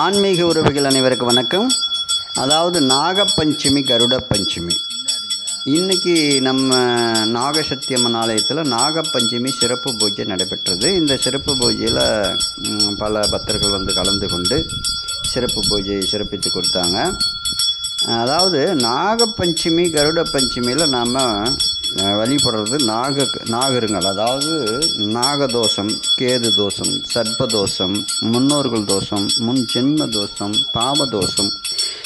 ஆன்மீக உறவுகள் அனைவருக்கும் வணக்கம். அதாவது நாகப்பஞ்சமி கருட பஞ்சமி இன்றைக்கி நம்ம நாகசத்தியம்மன் ஆலயத்தில் நாகப்பஞ்சமி சிறப்பு பூஜை நடைபெற்றது. இந்த சிறப்பு பூஜையில் பல பக்தர்கள் வந்து கலந்து கொண்டு சிறப்பு பூஜையை சிறப்பித்து கொடுத்தாங்க. அதாவது நாகப்பஞ்சமி கருட பஞ்சமியில் நாம் வழிபடுறது நாக நாகருங்கள் அதாவது நாகதோஷம் கேது தோஷம் சர்ப்பதோஷம் முன்னோர்கள் தோஷம் முன் ஜென்ம தோஷம் பாவதோஷம்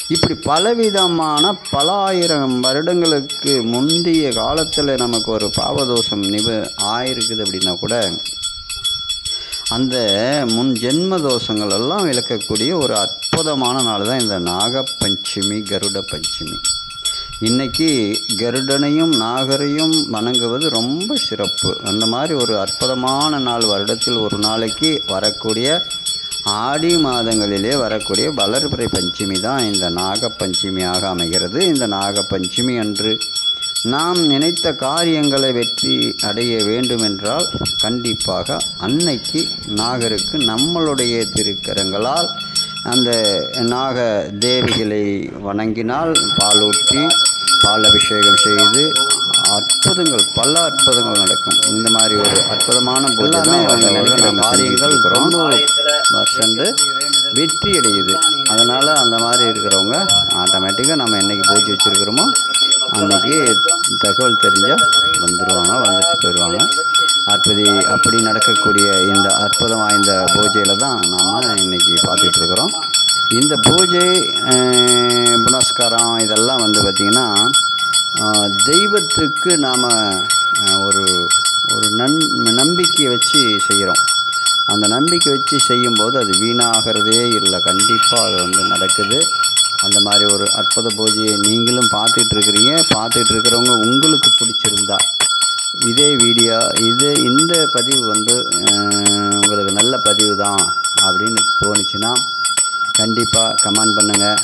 இப்படி பலவிதமான பல ஆயிரம் வருடங்களுக்கு முந்தைய காலத்தில் நமக்கு ஒரு பாவதோஷம் நிப ஆயிருக்குது அப்படின்னா கூட அந்த முன் ஜென்ம தோஷங்கள் எல்லாம் விளக்கக்கூடிய ஒரு அற்புதமான நாள் தான் இந்த நாகப்பஞ்சமி கருட பஞ்சமி இன்னைக்கு கருடனையும் நாகரையும் வணங்குவது ரொம்ப சிறப்பு. அந்த மாதிரி ஒரு அற்புதமான நாள் வருடத்தில் ஒரு நாளைக்கு வரக்கூடிய ஆடி மாதங்களிலே வரக்கூடிய வளர்பிறை பஞ்சமி தான் இந்த நாகப்பஞ்சமியாக அமைகிறது. இந்த நாகப்பஞ்சமி அன்று நாம் நினைத்த காரியங்களை வெற்றி அடைய வேண்டுமென்றால் கண்டிப்பாக அன்னைக்கு நாகருக்கு நம்மளுடைய திருக்கரங்களால் அந்த நாக தேவிகளை வணங்கினால் பாலூற்றி பால் அபிஷேகம் செய்து அற்புதங்கள் பல அற்புதங்கள் நடக்கும். இந்த மாதிரி ஒரு அற்புதமான காரியங்கள் ரொம்ப சென்று வெற்றி அடையுது. அதனால் அந்த மாதிரி இருக்கிறவங்க ஆட்டோமேட்டிக்காக நம்ம என்னைக்கு பூஜை வச்சுருக்கிறோமோ அன்னைக்கு தகவல் தெரிஞ்சால் வந்துடுவாங்க வந்துட்டு போயிடுவாங்க அற்புதி அப்படி நடக்கக்கூடிய இந்த அற்புதம் வாய்ந்த பூஜையில் தான் நாம் இன்னைக்கு பார்த்துட்ருக்குறோம். இந்த பூஜை புனஸ்காரம் இதெல்லாம் வந்து பார்த்திங்கன்னா தெய்வத்துக்கு நாம் ஒரு ஒரு நன் நம்பிக்கையை வச்சு செய்கிறோம் அந்த நம்பிக்கை வச்சு செய்யும்போது அது வீணாகிறதே இல்லை. கண்டிப்பாக அது வந்து நடக்குது. அந்த மாதிரி ஒரு அற்புத பூஜையை நீங்களும் பார்த்துட்ருக்குறீங்க. இருக்கிறீங்க உங்களுக்கு பிடிச்சிருந்தா இதே வீடியோ இது இந்த பதிவு வந்து உங்களுக்கு நல்ல பதிவு தான் அப்படின்னு தோணுச்சுன்னா கண்டிப்பாக கமெண்ட் பண்ணுங்கள்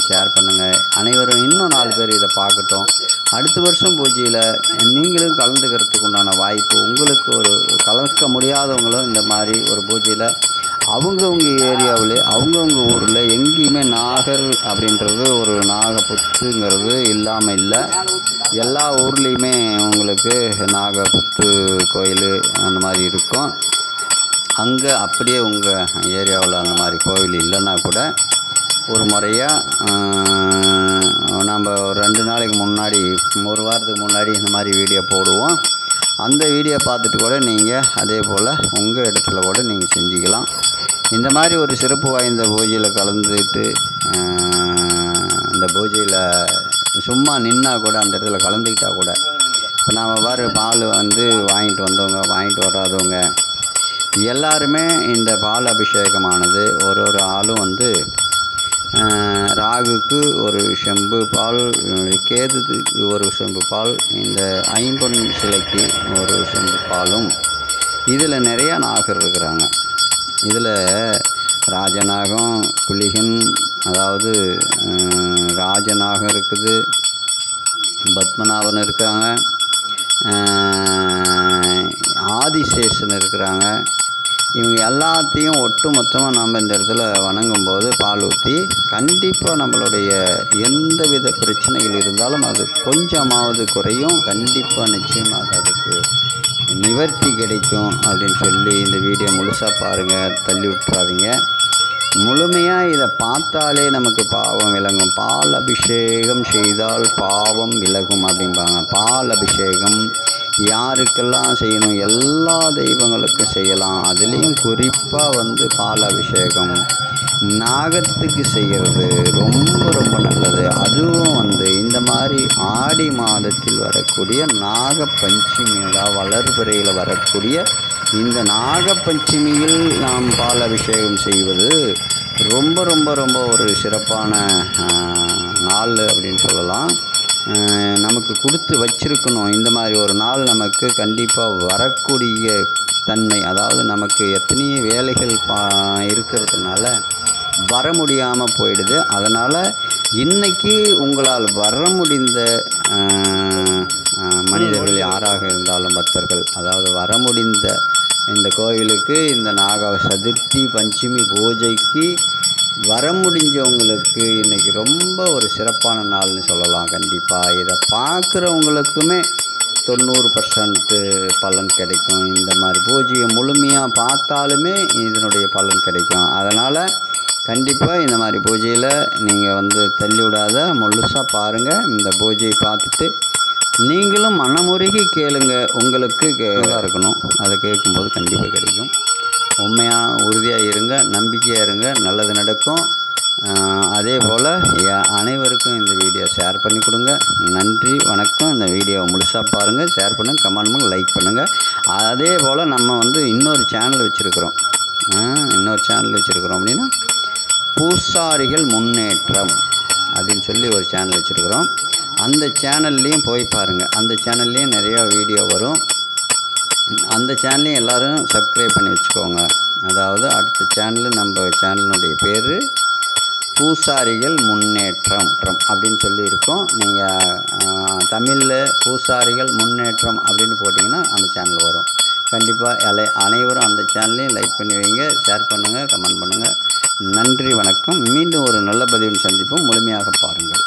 ஷேர் பண்ணுங்கள் அனைவரும் இன்னும் நாலு பேர் இதை பார்க்கட்டும். அடுத்த வருஷம் பூஜையில் நீங்களும் கலந்துக்கிறதுக்கு உண்டான வாய்ப்பு உங்களுக்கு ஒரு கலக்க முடியாதவங்களும் இந்த மாதிரி ஒரு பூஜையில் அவங்கவுங்க ஏரியாவில் அவங்கவுங்க ஊரில் எங்கேயுமே நாகர் அப்படின்றது ஒரு நாகப்புத்துங்கிறது இல்லாமல் இல்லை. எல்லா ஊர்லேயுமே உங்களுக்கு நாகப்புத்து கோயில் அந்த மாதிரி இருக்கும். அங்கே அப்படியே உங்கள் ஏரியாவில் அந்த மாதிரி கோவில் இல்லைன்னா கூட ஒரு முறையாக நம்ம ஒரு ரெண்டு நாளைக்கு முன்னாடி ஒரு வாரத்துக்கு முன்னாடி இந்த மாதிரி வீடியோ போடுவோம். அந்த வீடியோ பார்த்துட்டு கூட நீங்கள் அதே போல் உங்கள் இடத்துல கூட நீங்கள் செஞ்சுக்கலாம். இந்த மாதிரி ஒரு சிறப்பு வாய்ந்த பூஜையில் கலந்துட்டு அந்த பூஜையில் சும்மா நின்னா கூட அந்த இடத்துல கலந்துக்கிட்டால் கூட இப்போ நாம் பாரு பால் வந்து வாங்கிட்டு வந்தவங்க வாங்கிட்டு வராதவங்க எல்லாருமே இந்த பால் அபிஷேகமானது ஒரு ஒரு ஆளும் வந்து ராகுக்கு ஒரு செம்பு பால் கேதுக்கு ஒரு செம்பு பால் இந்த ஐம்பொன் சிலைக்கு ஒரு செம்பு பாலும் இதில் நிறையா நாகர் இருக்கிறாங்க. இதில் ராஜநாகம் புலிகன் அதாவது ராஜநாகம் இருக்குது பத்மநாபன் இருக்கிறாங்க ஆதிசேஷன் இருக்கிறாங்க. இவங்க எல்லாத்தையும் ஒட்டு மொத்தமாக நம்ம இந்த இடத்துல வணங்கும்போது பால் ஊற்றி கண்டிப்பாக நம்மளுடைய எந்த வித பிரச்சனைகள் இருந்தாலும் அது கொஞ்சமாவது குறையும். கண்டிப்பாக நிச்சயமாக அதுக்கு நிவர்த்தி கிடைக்கும் அப்படின்னு சொல்லி இந்த வீடியோ முழுசாக பாருங்கள் தள்ளி விட்டுறாதீங்க. முழுமையாக இதை பார்த்தாலே நமக்கு பாவம் விளங்கும். பால் அபிஷேகம் செய்தால் பாவம் விலகும் அப்படிம்பாங்க. பால் அபிஷேகம் யாருக்கெல்லாம் செய்யணும்? எல்லா தெய்வங்களுக்கும் செய்யலாம். அதுலேயும் குறிப்பாக வந்து பால் அபிஷேகம். நாகத்துக்கு செய்கிறது ரொம்ப ரொம்ப நல்லது அதுவும் வந்து இந்த மாதிரி ஆடி மாதத்தில் வரக்கூடிய நாக வளர்புறையில் வளர்பிறையில் வரக்கூடிய இந்த நாக பஞ்சமியில் நாம் பால் அபிஷேகம் செய்வது ரொம்ப ரொம்ப ரொம்ப ஒரு சிறப்பான நாள் அப்படின்னு சொல்லலாம். நமக்கு கொடுத்து வச்சிருக்கணும். இந்த மாதிரி ஒரு நாள் நமக்கு கண்டிப்பாக வரக்கூடிய தன்மை அதாவது நமக்கு எத்தனையோ வேலைகள் பா இருக்கிறதுனால வர முடியாமல் போயிடுது. அதனால் இன்னைக்கு உங்களால் வர முடிந்த மனிதர்கள் யாராக இருந்தாலும் பக்தர்கள் அதாவது வர முடிந்த இந்த கோவிலுக்கு இந்த நாக சதுர்த்தி பஞ்சமி பூஜைக்கு வர முடிஞ்சவங்களுக்கு இன்றைக்கி ரொம்ப ஒரு சிறப்பான நாள்னு சொல்லலாம் கண்டிப்பாக இதை பார்க்குறவங்களுக்குமே தொண்ணூறு பர்சன்ட்டு பலன் கிடைக்கும். இந்த மாதிரி பூஜையை முழுமையாக பார்த்தாலுமே இதனுடைய பலன் கிடைக்கும். அதனால் கண்டிப்பாக இந்த மாதிரி பூஜையில் நீங்கள் வந்து தள்ளி விடாத முழுசாக பாருங்கள் இந்த பூஜையை பார்த்துட்டு நீங்களும் மனமுருகி கேளுங்க. உங்களுக்கு கேதாக இருக்கணும். அதை கேட்கும்போது கண்டிப்பாக கிடைக்கும். உண்மையாக உறுதியாக இருங்க. நம்பிக்கையாக இருங்க. நல்லது நடக்கும். அதே போல் அனைவருக்கும் இந்த வீடியோ ஷேர் பண்ணி கொடுங்க. நன்றி வணக்கம். இந்த வீடியோவை முழுசாக பாருங்கள் ஷேர் பண்ணுங்கள் கமெண்ட் பண்ணுங்கள் லைக் பண்ணுங்கள் அதே போல் நம்ம வந்து இன்னொரு சேனல் வச்சுருக்குறோம். இன்னொரு சேனல் வச்சுருக்குறோம் அப்படின்னா பூசாரிகள் முன்னேற்றம் அப்படின்னு சொல்லி ஒரு சேனல் வச்சுருக்குறோம். அந்த சேனல்லையும் போய் பாருங்கள் அந்த சேனல்லையும் நிறையா வீடியோ வரும். அந்த சேனலையும் எல்லோரும் சப்ஸ்கிரைப் பண்ணி வச்சுக்கோங்க. அதாவது அடுத்த சேனல் நம்ம சேனலினுடைய பேர் பூசாரிகள் முன்னேற்றம் அப்படின்னு சொல்லி இருக்கோம் நீங்கள் தமிழில் பூசாரிகள் முன்னேற்றம் அப்படின்னு போட்டிங்கன்னா அந்த சேனல் வரும். கண்டிப்பாக அலை அனைவரும் அந்த சேனலையும் லைக் பண்ணி வைங்க. ஷேர் பண்ணுங்கள் கமெண்ட் பண்ணுங்கள் நன்றி வணக்கம். மீண்டும் ஒரு நல்ல பதிவில் சந்திப்போம். முழுமையாக பாருங்கள்.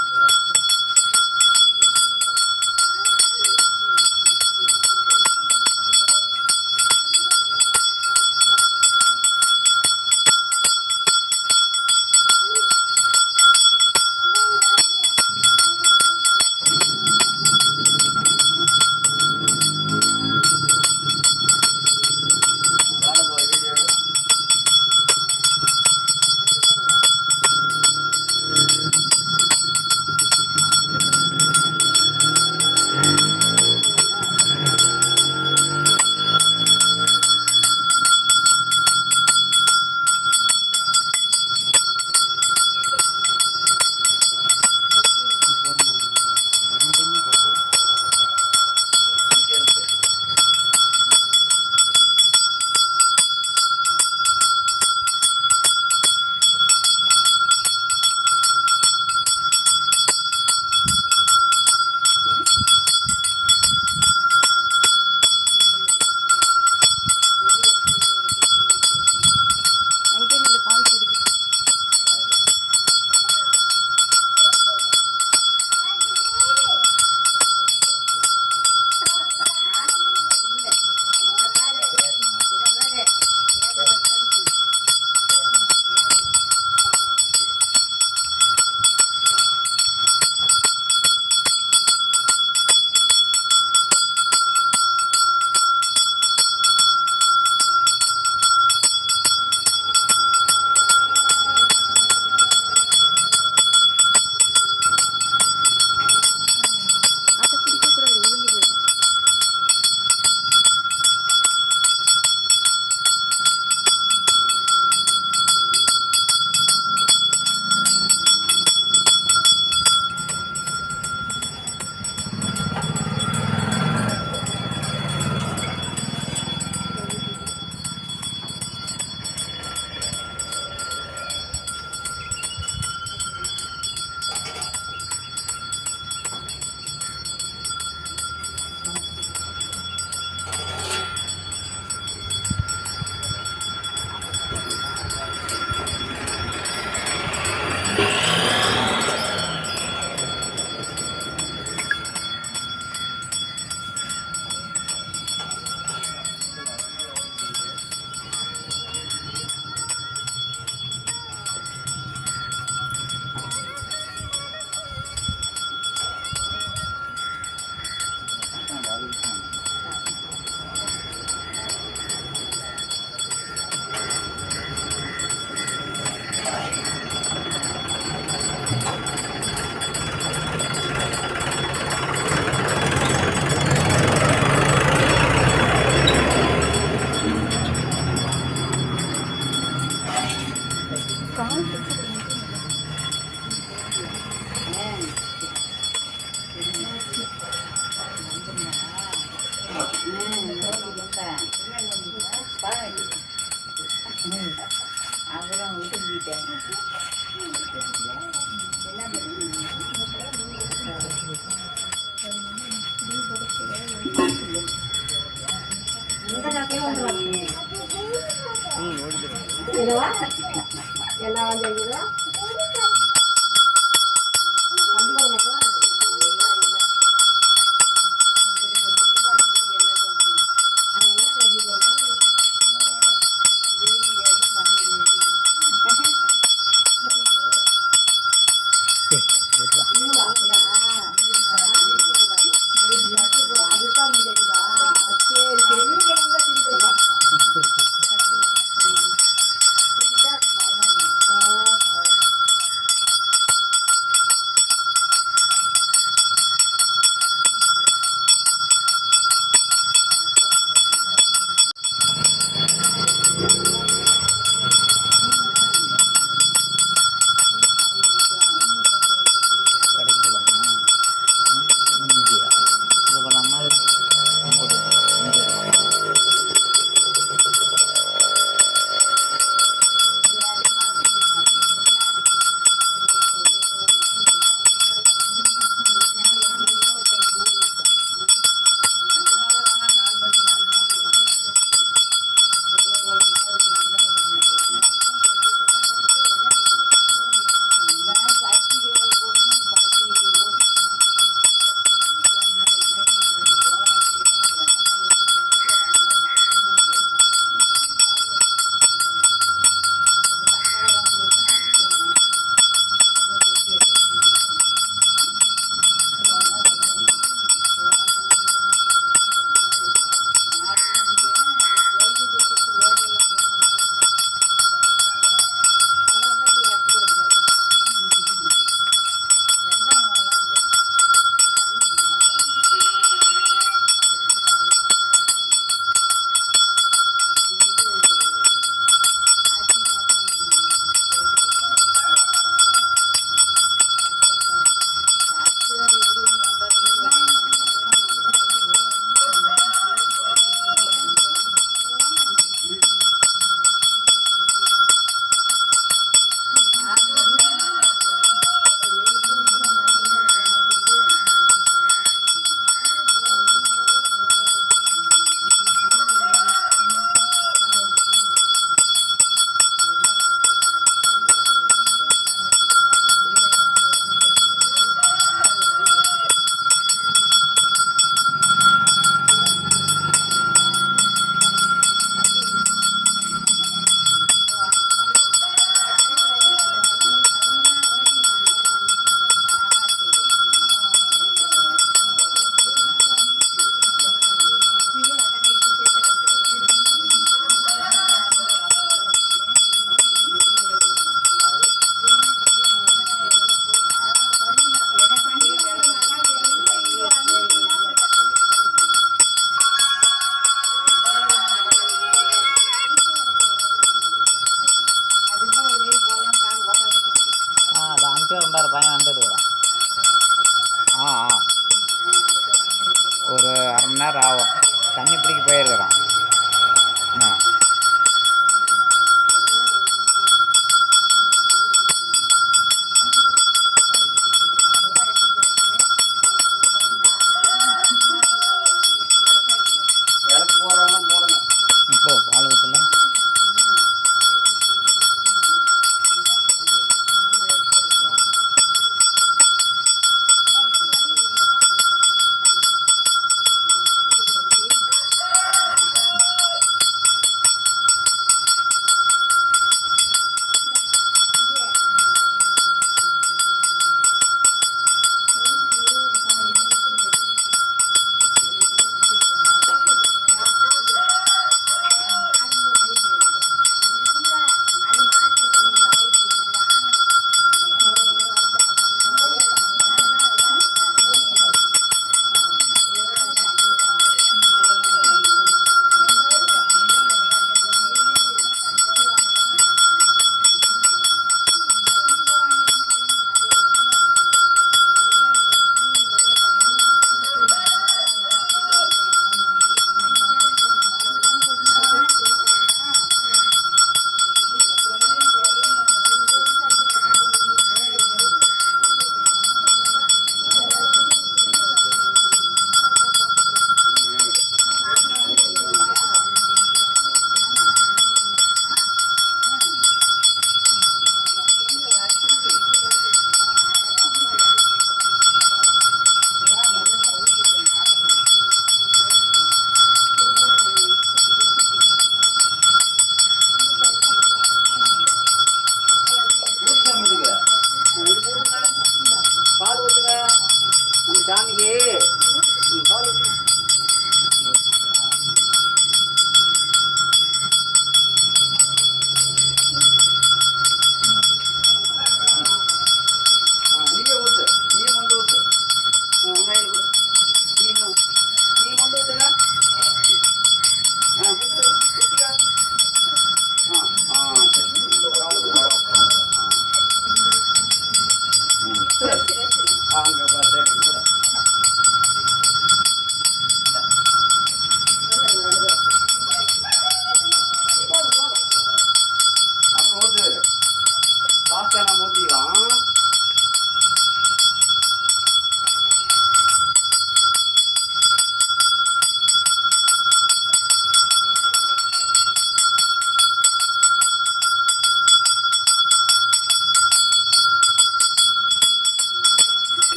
அப்புறம் விட்டுக்கிட்டேன் இந்த கதையும் ஒன்று என்ன வந்துருக்குதா